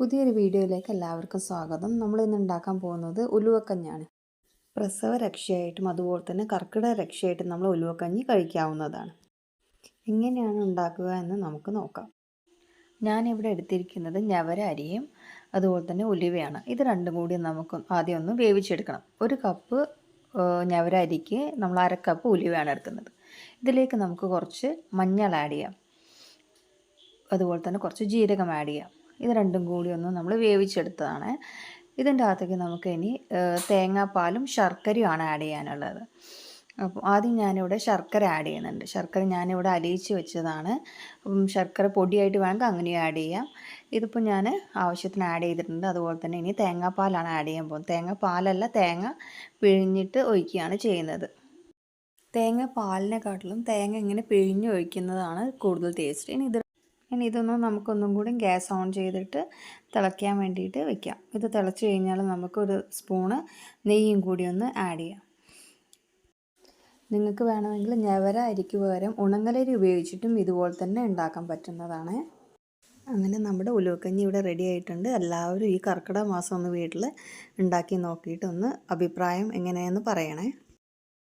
പുതിയൊരു വീഡിയോയിലേക്ക് എല്ലാവർക്കും സ്വാഗതം. നമ്മൾ ഇന്ന് ഉണ്ടാക്കാൻ പോകുന്നത് ഉലുവക്കഞ്ഞാണ്. പ്രസവ രക്ഷയായിട്ടും അതുപോലെ തന്നെ കർക്കിടക രക്ഷയായിട്ടും നമ്മൾ ഉലുവക്കഞ്ഞി കഴിക്കാവുന്നതാണ്. എങ്ങനെയാണ് ഉണ്ടാക്കുക എന്ന് നമുക്ക് നോക്കാം. ഞാനിവിടെ എടുത്തിരിക്കുന്നത് ഞവര അരിയും അതുപോലെ തന്നെ ഉലുവയാണ്. ഇത് രണ്ടും കൂടി നമുക്ക് ആദ്യം ഒന്ന് വേവിച്ചെടുക്കണം. ഒരു കപ്പ് ഞവര അരിക്ക് നമ്മൾ അര കപ്പ് ഉലുവയാണ് എടുക്കുന്നത്. ഇതിലേക്ക് നമുക്ക് കുറച്ച് മഞ്ഞൾ ആഡ് ചെയ്യാം. അതുപോലെ തന്നെ കുറച്ച് ജീരകം ആഡ് ചെയ്യാം. ഇത് രണ്ടും കൂടി ഒന്ന് നമ്മൾ വേവിച്ചെടുത്തതാണ്. ഇതിന്റെ അകത്തേക്ക് നമുക്ക് ഇനി തേങ്ങാപ്പാലും ശർക്കരയുമാണ് ആഡ് ചെയ്യാനുള്ളത്. അപ്പോൾ ആദ്യം ഞാനിവിടെ ശർക്കര ആഡ് ചെയ്യുന്നുണ്ട്. ശർക്കര ഞാനിവിടെ അലിയിച്ച് വെച്ചതാണ്. ശർക്കര പൊടിയായിട്ട് വേണമെങ്കിൽ അങ്ങനെയും ആഡ് ചെയ്യാം. ഇതിപ്പോൾ ഞാൻ ആവശ്യത്തിന് ആഡ് ചെയ്തിട്ടുണ്ട്. അതുപോലെ തന്നെ ഇനി തേങ്ങാപ്പാലാണ് ആഡ് ചെയ്യാൻ പോകുന്നത്. തേങ്ങാപ്പാലല്ല തേങ്ങ പിഴിഞ്ഞിട്ട് ഒഴിക്കുകയാണ് ചെയ്യുന്നത്. തേങ്ങ പാലിനെക്കാട്ടിലും തേങ്ങ ഇങ്ങനെ പിഴിഞ്ഞ് ഒഴിക്കുന്നതാണ് കൂടുതൽ ടേസ്റ്റ് ഇനി ഇത് ഇനി ഇതൊന്ന് നമുക്കൊന്നും കൂടി ഗ്യാസ് ഓൺ ചെയ്തിട്ട് തിളയ്ക്കാൻ വേണ്ടിയിട്ട് വെക്കാം. ഇത് തിളച്ച് കഴിഞ്ഞാൽ നമുക്കൊരു സ്പൂണ് നെയ്യും കൂടി ഒന്ന് ആഡ് ചെയ്യാം. നിങ്ങൾക്ക് വേണമെങ്കിൽ ഞവര അരിക്ക് പകരം ഉണങ്ങലരി ഉപയോഗിച്ചിട്ടും ഇതുപോലെ തന്നെ ഉണ്ടാക്കാൻ പറ്റുന്നതാണ്. അങ്ങനെ നമ്മുടെ ഉലുവക്കഞ്ഞി ഇവിടെ റെഡി ആയിട്ടുണ്ട്. എല്ലാവരും ഈ കർക്കിടക മാസം ഒന്ന് വീട്ടിൽ ഉണ്ടാക്കി നോക്കിയിട്ടൊന്ന് അഭിപ്രായം എങ്ങനെയെന്ന് പറയണേ.